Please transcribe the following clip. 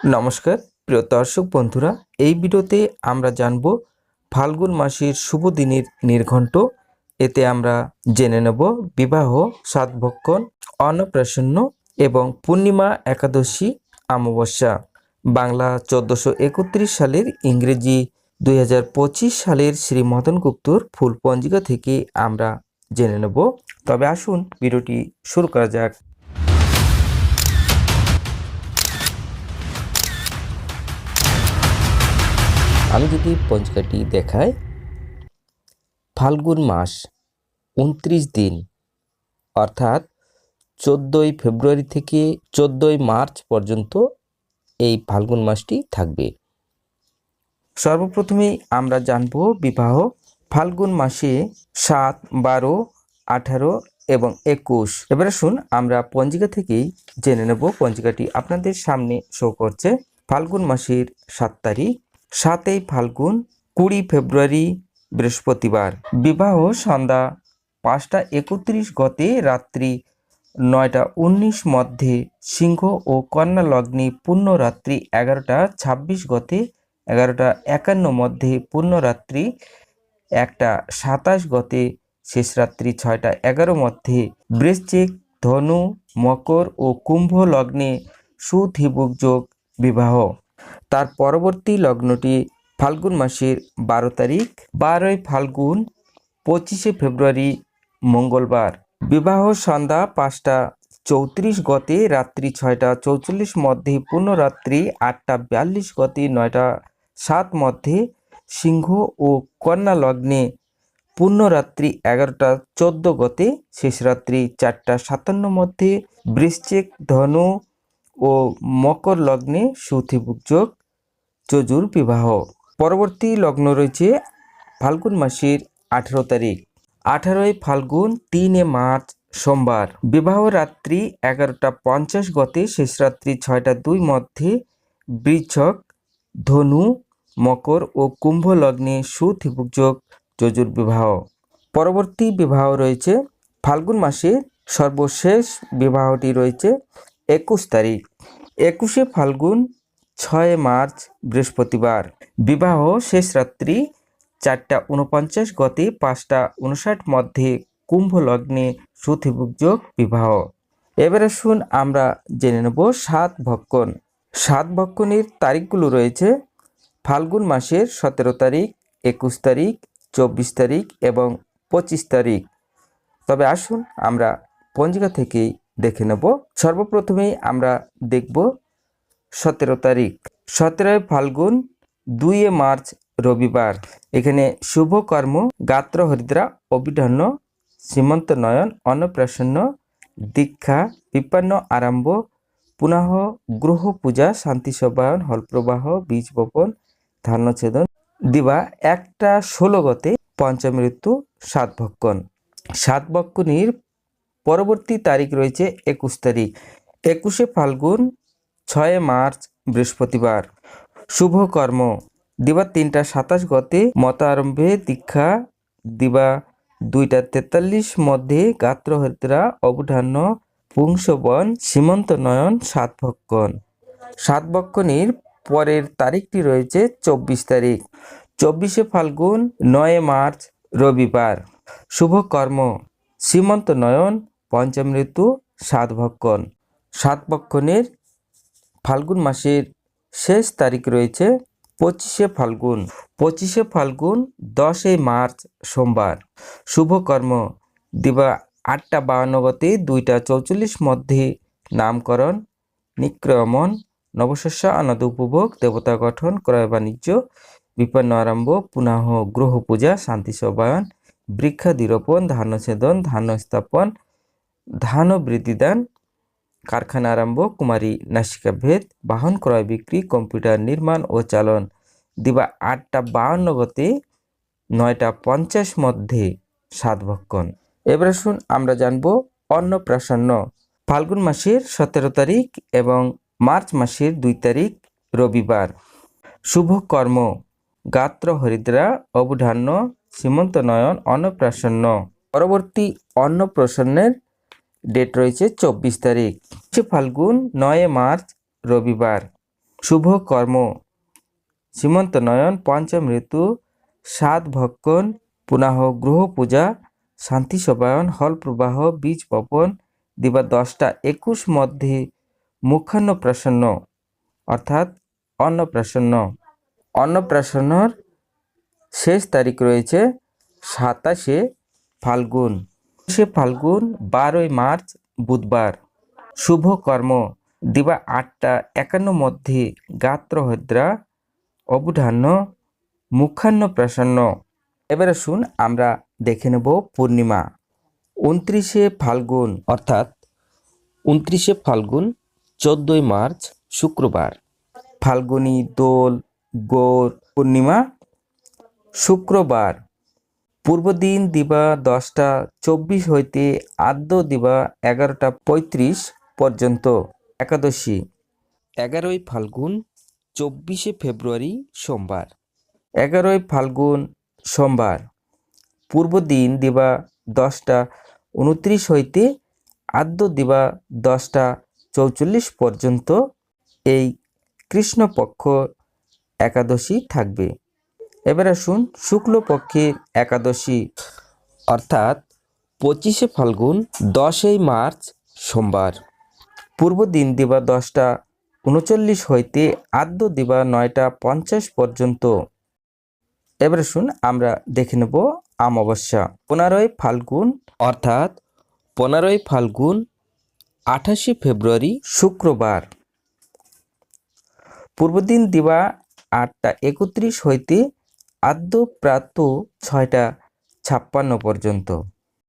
নমস্কার, প্রিয় দর্শক বন্ধুরা, এই ভিডিওতে আমরা জানব ফাল্গুন মাসের শুভ দিনের নির্ঘণ্ট। এতে আমরা জেনে নেব বিবাহ, সাতভক্ষণ, অন্নপ্রাশন্ন এবং পূর্ণিমা একাদশী অমাবস্যা। বাংলা চোদ্দোশো একত্রিশ সালের ইংরেজি দুই হাজার পঁচিশ সালের শ্রী মদন গুপ্তর ফুল পঞ্জিকা থেকে আমরা জেনে নেব। তবে আসুন, ভিডিওটি শুরু করা যাক। আমি যদি পঞ্জিকাটি দেখাই, ফাল্গুন মাস, উনত্রিশ দিন, অর্থাৎ চোদ্দোই ফেব্রুয়ারি থেকে চোদ্দোই মার্চ পর্যন্ত এই ফাল্গুন মাসটি থাকবে। সর্বপ্রথমেই আমরা জানব বিবাহ ফাল্গুন মাসে সাত, বারো, আঠারো এবং একুশ। এবারে শুন আমরা পঞ্জিকা থেকেই জেনে নেব, পঞ্জিকাটি আপনাদের সামনে শো করছে। ফাল্গুন মাসের সাত তারিখ সাতই ফাল্গুন, কুড়ি ফেব্রুয়ারি, বৃহস্পতিবার। বিবাহ সন্ধ্যা পাঁচটা একত্রিশ গতে রাত্রি নয়টা উনিশ মধ্যে সিংহ ও কন্যা লগ্নে পূর্ণ রাত্রি এগারোটা ছাব্বিশ গতে এগারোটা একান্ন মধ্যে পূর্ণ রাত্রি একটা সাতাশ গতে শেষ রাত্রি ছয়টা এগারো মধ্যে বৃশ্চিক, ধনু, মকর ও কুম্ভ লগ্নে সুথিবুক যোগ বিবাহ। তার পরবর্তী লগ্নটি ফাল্গুন মাসের বারো তারিখ, বারোই ফাল্গুন, পঁচিশে ফেব্রুয়ারি, মঙ্গলবার। বিবাহ সন্ধ্যা পাঁচটা চৌত্রিশ গতে, রাত্রি ছয়টা চৌচল্লিশ মধ্যে পূর্ণরাত্রি আটটা বিয়াল্লিশ গতে, নয়টা সাত মধ্যে, সিংহ ও কন্যা লগ্নে পূর্ণরাত্রি এগারোটা চোদ্দ গতে, শেষ রাত্রি চারটা সাতান্ন মধ্যে, বৃশ্চিক ধনু ও মকর লগ্নে সুথিবুক যোগ যজুর বিবাহ। পরবর্তী লগ্ন রয়েছে ফাল্গুন মাসের আঠেরো তারিখ। আঠারোই ফাল্গুন, তিনে মার্চ, সোমবার। বিবাহ রাত্রি এগারোটা পঞ্চাশ গতে, শেষ রাত্রি ছয়টা দুই মধ্যে বৃচ্ছক ধনু, মকর ও কুম্ভ লগ্নে সুথিবুক যোগ যজুর বিবাহ। পরবর্তী বিবাহ রয়েছে ফাল্গুন মাসের সর্বশেষ বিবাহটি রয়েছে একুশ তারিখ। একুশে ফাল্গুন ছয় মার্চ, বৃহস্পতিবার। বিবাহ শেষ রাত্রি চারটা উনপঞ্চাশ গতি পাঁচটা উনষাট মধ্যে কুম্ভ লগ্নে সুথিভুকযোগ বিবাহ। এবারে শুন, আমরা জেনে নেব সাত ভক্ষণ। সাত ভক্ষণের তারিখগুলো রয়েছে। ফাল্গুন মাসের সতেরো তারিখ, একুশ তারিখ, চব্বিশ তারিখ এবং পঁচিশ তারিখ। তবে আসুন, আমরা পঞ্জিকা থেকেই দেখে নেব। সর্বপ্রথমেই আমরা দেখব সতেরো তারিখ। সতেরোই ফাল্গুন, দুইয়ে মার্চ, রবিবার। এখানে শুভকর্ম গাত্র হরিদ্রা অভিধন্য সীমন্ত নয়ন অন্নপ্রাসন্ন দীক্ষা, বিপন্ন আরম্ভ পুনঃ গ্রহ পূজা, শান্তি সবায়ন হলপ্রবাহ, বীজ বপন, ধান্যছেদন, দিবা একটা ষোলো গতে পঞ্চমৃত্যু সাত ভক্ষণ। সাত ভক্ষণীর পরবর্তী তারিখ রয়েছে একুশ তারিখ। একুশে ফাল্গুন ছয় মার্চ, বৃহস্পতিবার। শুভ কর্ম। দিবা তিনটা সাতাশ গতে মত আরম্ভে দীক্ষা দিবা। দুইটা তেতাল্লিশ মধ্যে গাত্র হরিদ্রা অবধান্য, পুংসবন, সীমন্ত নয়ন, সাত ভক্ষণ। সাত ভক্ষণীর পরের তারিখটি রয়েছে চব্বিশ তারিখ। চব্বিশে ফাল্গুন, নয় মার্চ, রবিবার। শুভ কর্ম। সীমন্ত নয়ন, পঞ্চম ঋতু, সাত ভক্ষণ। সাত ভক্ষণের ফাল্গুন মাসের শেষ তারিখ রয়েছে পঁচিশে ফাল্গুন। পঁচিশে ফাল্গুন, দশই মার্চ সোমবার। শুভ কর্ম। দিবা আটটা বাউন্ন গতে দুইটা চৌচল্লিশ মধ্যে নামকরণ। নিক্রমণ নবশস্য আনন্দ উপভোগ। দেবতা গঠন। ক্রয় বাণিজ্য। বিপন্ন আরম্ভ। পুনঃ গ্রহ পূজা। শান্তি সবায়ন বৃক্ষাদিরোপণ। ধান্যছেদন ধান্য স্থাপন ধান বৃদ্ধিদান কারখানা আরম্ভ, কুমারী নাসিকা ভেদ, বাহন ক্রয় বিক্রি, কম্পিউটার নির্মাণ ও চালন। দিবা আটটা বাউন্ন গতে, নয়টা পঞ্চাশ মধ্যে সাত ভক্ষণ। এবার শুন আমরা জানব অন্নপ্রাশন্ন ফাল্গুন মাসের সতেরো তারিখ এবং মার্চ মাসের দুই তারিখ রবিবার। শুভ কর্ম। গাত্র হরিদ্রা অবধান্য সীমন্ত নয়ন অন্নপ্রাসন্ন পরবর্তী অন্নপ্রাশন্নের ডেট রয়েছে চব্বিশ তারিখ। ফাল্গুন, নয় মার্চ, রবিবার। শুভ কর্ম। সীমন্ত নয়ন, পঞ্চম ঋতু, সাত ভক্ষণ, পুনাহ গ্রহ পূজা, শান্তি সবায়ন হল প্রবাহ, বীজ বপন, দিবা দশটা, একুশ মধ্যে মুখান্ন প্রসন্ন, অর্থাৎ অন্নপ্রাসন্ন অন্নপ্রাসন্নর শেষ তারিখ রয়েছে সাতাশে ফাল্গুন। সে ফাল্গুন, বারোই মার্চ, বুধবার। শুভ কর্ম। দিবা আটটা একান্ন মধ্যে গাত্র গাত্রহদ্রা অবধান্য মুখান্ন প্রসন্ন। এবারে শুন আমরা দেখে নেব পূর্ণিমা। উনত্রিশে ফাল্গুন, অর্থাৎ উনত্রিশে ফাল্গুন, চোদ্দোই মার্চ, শুক্রবার। ফাল্গুনী, দোল, গৌর, পূর্ণিমা, শুক্রবার। পূর্বদিন দিবা দশটা চব্বিশ হইতে আদ্য দিবা এগারোটা পঁয়ত্রিশ পর্যন্ত। একাদশী, এগারোই ফাল্গুন, চব্বিশে ফেব্রুয়ারি সোমবার। এগারোই ফাল্গুন সোমবার। পূর্ব দিন দিবা দশটা উনত্রিশ হইতে আদ্য দিবা দশটা চৌচল্লিশ পর্যন্ত। এই কৃষ্ণপক্ষ একাদশী থাকবে। এবার আসুন শুক্লপক্ষের একাদশী। অর্থাৎ পঁচিশে ফাল্গুন, দশই মার্চ সোমবার। পূর্ব দিন দিবা দশটা, উনচল্লিশ হইতে আদ্য দিবা নয়টা পঞ্চাশ পর্যন্ত। এবারে শুন আমরা দেখে নেব অমাবস্যা। পনেরোই ফাল্গুন, অর্থাৎ পনেরোই ফাল্গুন, আঠাশে ফেব্রুয়ারি শুক্রবার। পূর্বদিন দিবা আটটা একত্রিশ হইতে আদ্য প্রাত ছয়টা ছাপ্পান্ন পর্যন্ত।